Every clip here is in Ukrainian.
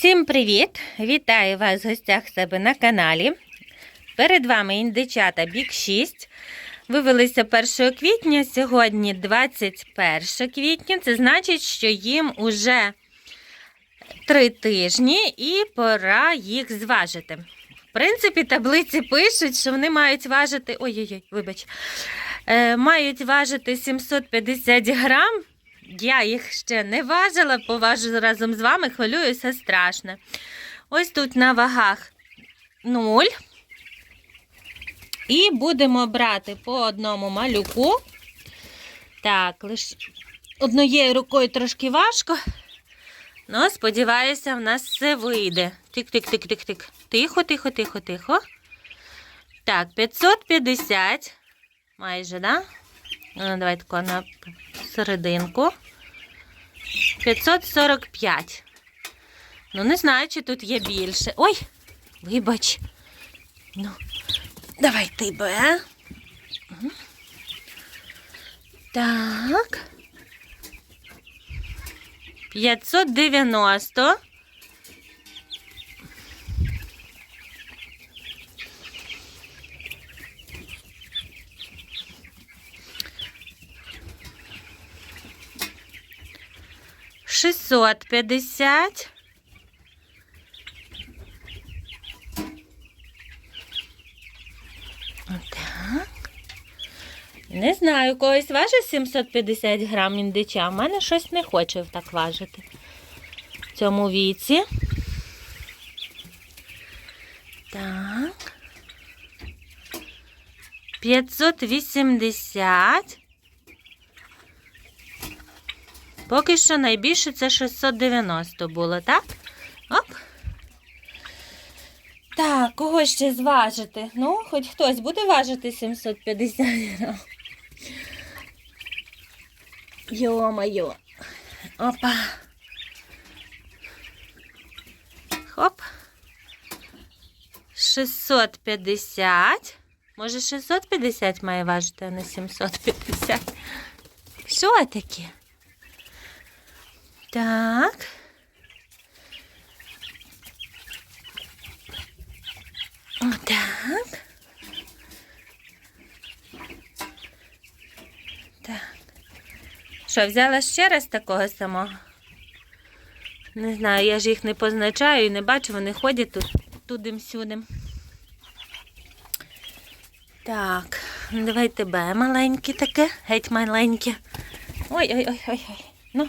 Всім привіт! Вітаю вас в гостях себе на каналі. Перед вами індичата Бік 6. Вивелися 1 квітня, сьогодні 21 квітня. Це значить, що їм уже 3 тижні і пора їх зважити. В принципі, таблиці пишуть, що вони мають важити. Ой-ой-ой, вибач. Е, мають важити 750 грам. Я їх ще не важила, поважу разом з вами, хвилююся страшно. Ось тут на вагах 0. І будемо брати по одному малюку. Так, лише однією рукою трошки важко. Ну, сподіваюся, в нас все вийде. Тик-тик-тик-тик-тик. Тихо, тихо, тихо, тихо. Так, 550. Майже, да? Ну, давай тако на серединку. 545. Ну, не знаю, чи тут є більше. Ой, вибач. Ну, давай ти. Так. 590. Шестьсот п'ятдесят. Так. Не знаю, когось важить 750 грам індича. У мене щось не хоче так важити в цьому віці. Так. 580. Поки що найбільше це 690 було, так? Оп. Так, кого ще зважити? Ну, хоч хтось буде важити 750 грам. Йо-моє. Опа. Хоп. 650. Може, 650 має важити, а не 750. Що таке? Так. Так. Так. Що, взяла ще раз такого самого? Не знаю, я ж їх не позначаю і не бачу, вони ходять тут тудим-сюдим. Так, давай тебе маленьке таке, геть маленьке. Ой-ой-ой-ой-ой. Ну.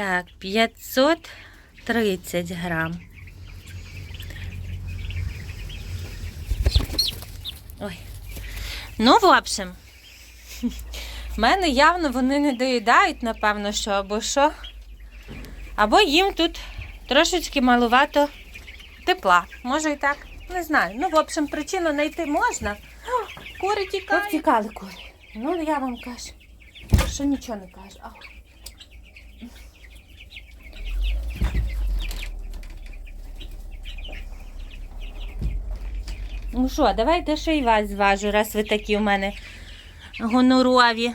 Так, 530 грам. Ой. Ну, в общем, в мене явно вони не доїдають, напевно, що або що. Або їм тут трошечки малувато тепла. Може і так. Не знаю. Ну, в общем, причину знайти можна. О, Кури тікають. Втікали кури. Ну, я вам кажу, що нічого не кажу. Ну що, давайте ще й вас зважу, раз ви такі у мене гонорові.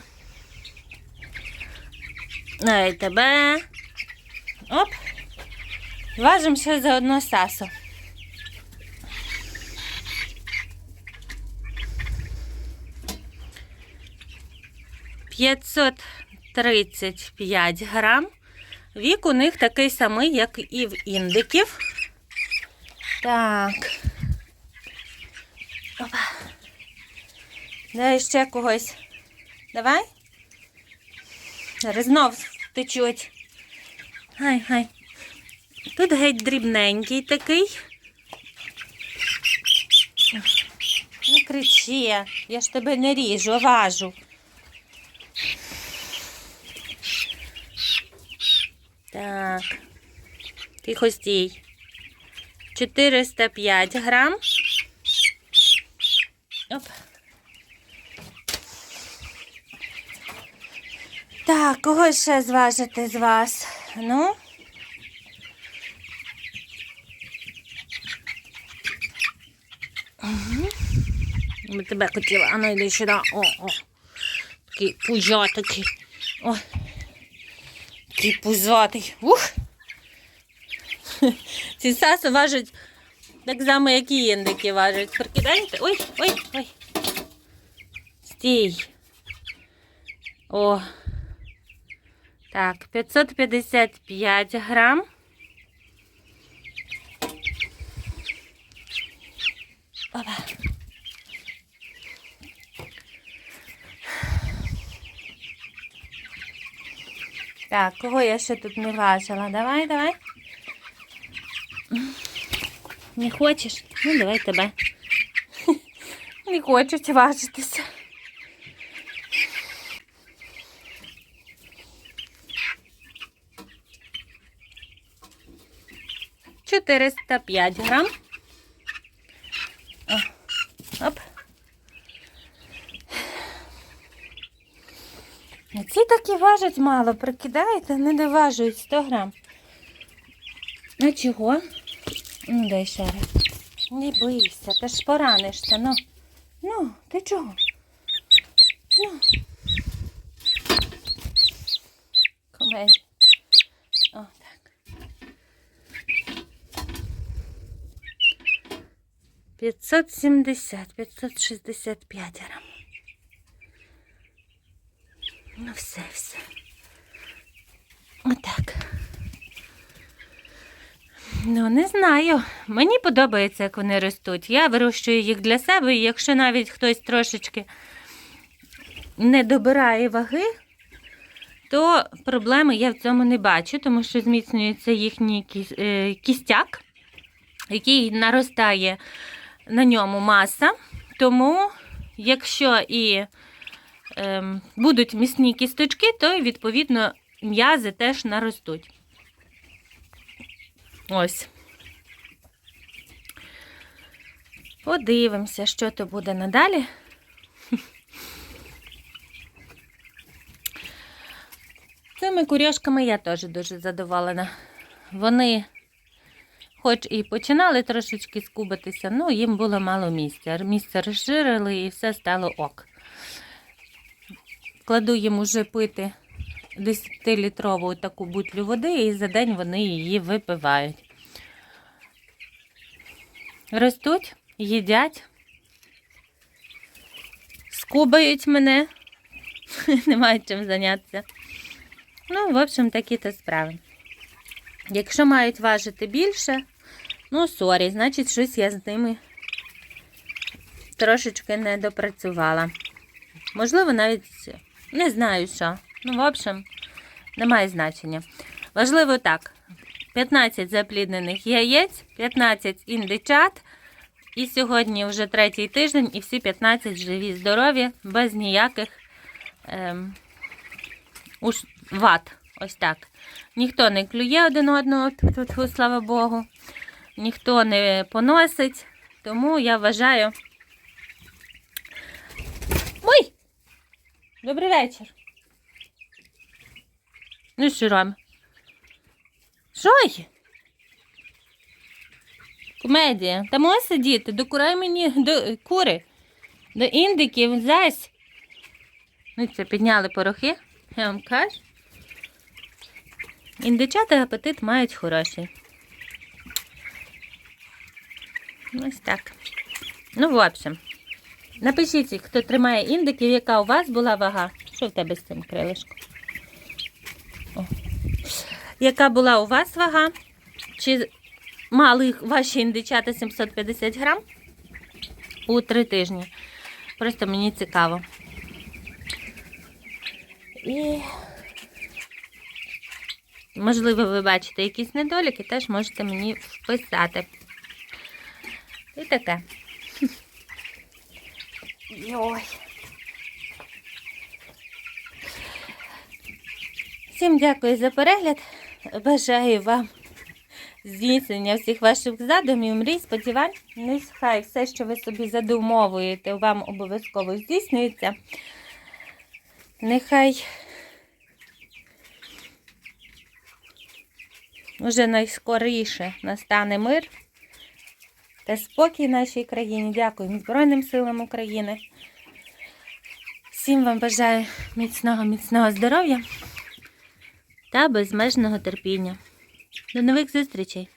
Давай тебе. Оп. Важимо ще заодно сасо. П'ятсот тридцять п'ять грам. Вік у них такий самий, як і в індиків. Так. Опа. Дай ще когось. Давай. Зараз знов втечуть. Гай, гай. Тут геть дрібненький такий. Не кричи, я ж тебе не ріжу, а важу. Так. Тихо стій. 405 грам. Оп. Так, кого ще зважити з вас? Ну. Ми тебе хотіла, а ну йди сюди. О, о. Такий пузатий. О, такий пузатий. Ух! Ці саси важать так само, як і індики важать. Прикидаєте? Ой, ой, ой. Стій. О. Так, 555 грам. Опа. Так, кого я ще тут не важила? Давай, давай. Не хочеш? Ну, давай тебе. Не хочуть важитися. Чотириста п'ять грам. Оп. А Ці такі важать мало, прикидаєте? Не доважують 100 грам. А чого? Ну, дай ще раз. Не бийся, ти ж поранишся. Ну, ну, ти чого? Ну. Комедія. О, так. 570, 565 грам. Ну, все, все. Отак. Ну, не знаю. Мені подобається, як вони ростуть. Я вирощую їх для себе, і якщо навіть хтось трошечки не добирає ваги, то проблеми я в цьому не бачу, тому що зміцнюється їхній е, кістяк, який наростає на ньому маса. Тому, якщо і ем, будуть міцні кісточки, то відповідно м'язи теж наростуть. Ось. Подивимося, що то буде надалі. Цими куряшками я теж дуже задоволена. Вони, хоч і починали трошечки скубитися, ну їм було мало місця. Місце розширили і все стало ок. Кладу їм уже пити 10-літрову таку бутлю води, і за день вони її випивають. Ростуть, їдять, скубають мене, не мають чим зайнятися. Ну, в общем, такі то справи. Якщо мають важити більше, ну, сорі, значить, щось я з ними трошечки не допрацювала. Можливо, навіть не знаю що. Ну, в общем, немає значення. Важливо так: 15 запліднених яєць, 15 індичат. І сьогодні вже третій тиждень, і всі 15 живі, здорові, без ніяких ем, уж ват. Ось так. Ніхто не клює один одного, тьфу-тьфу, слава Богу. Ніхто не поносить. Тому я вважаю. Ой! Добрий вечір. Ну, що робимо? Що? Комедія. Та може сидіти, до курей мені до кури, до індиків, зась. Ну, це підняли порохи, я вам кажу. Індичата апетит мають хороший. Ось так. Ну, в общем. Напишіть, хто тримає індиків, яка у вас була вага. Що в тебе з цим крилишком? Яка була у вас вага? Чи мали ваші індичата 750 грам у три тижні? Просто мені цікаво. І, можливо, ви бачите якісь недоліки, теж можете мені вписати. І таке. Йой. Всім дякую за перегляд. Бажаю вам здійснення всіх ваших задумів, мрій, сподівань. Нехай все, що ви собі задумовуєте, вам обов'язково здійснюється. Нехай вже найскоріше настане мир та спокій нашій країні. Дякую Збройним силам України. Всім вам бажаю міцного, міцного здоров'я та безмежного терпіння. До нових зустрічей!